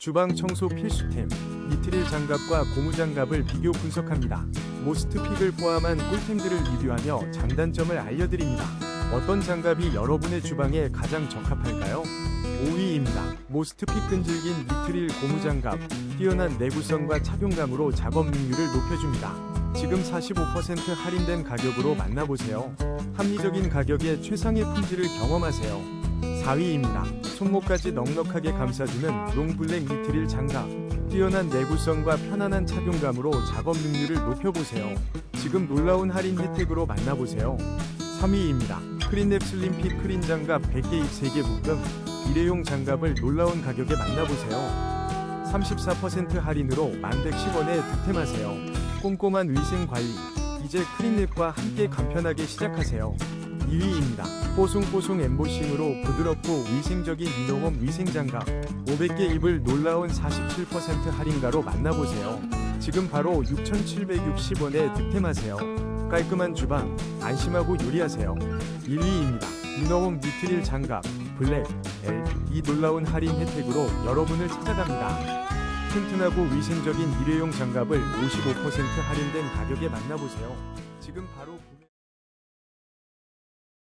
주방 청소 필수템 니트릴 장갑과 고무 장갑을 비교 분석합니다. 모스트픽을 포함한 꿀템들을 리뷰하며 장단점을 알려드립니다. 어떤 장갑이 여러분의 주방에 가장 적합할까요? 5위입니다. 모스트픽 끈질긴 니트릴 고무 장갑 뛰어난 내구성과 착용감으로 작업 능률을 높여줍니다. 지금 45% 할인된 가격으로 만나보세요. 합리적인 가격에 최상의 품질을 경험하세요. 4위입니다. 손목까지 넉넉하게 감싸주는 롱블랙 니트릴 장갑. 뛰어난 내구성과 편안한 착용감으로 작업 능률을 높여보세요. 지금 놀라운 할인 혜택으로 만나보세요. 3위입니다. 크린랩 슬림핏 크린 장갑 100개 입 3개 묶음. 일회용 장갑을 놀라운 가격에 만나보세요. 34% 할인으로 1110원에 득템하세요. 꼼꼼한 위생 관리. 이제 크린랩과 함께 간편하게 시작하세요. 2위입니다. 뽀송뽀송 엠보싱으로 부드럽고 위생적인 이노홈 위생장갑 500개 입을 놀라운 47% 할인가로 만나보세요. 지금 바로 6,760원에 득템하세요. 깔끔한 주방, 안심하고 요리하세요. 1위입니다. 이노홈 니트릴 장갑 블랙 L 이 놀라운 할인 혜택으로 여러분을 찾아갑니다. 튼튼하고 위생적인 일회용 장갑을 55% 할인된 가격에 만나보세요. 지금 바로.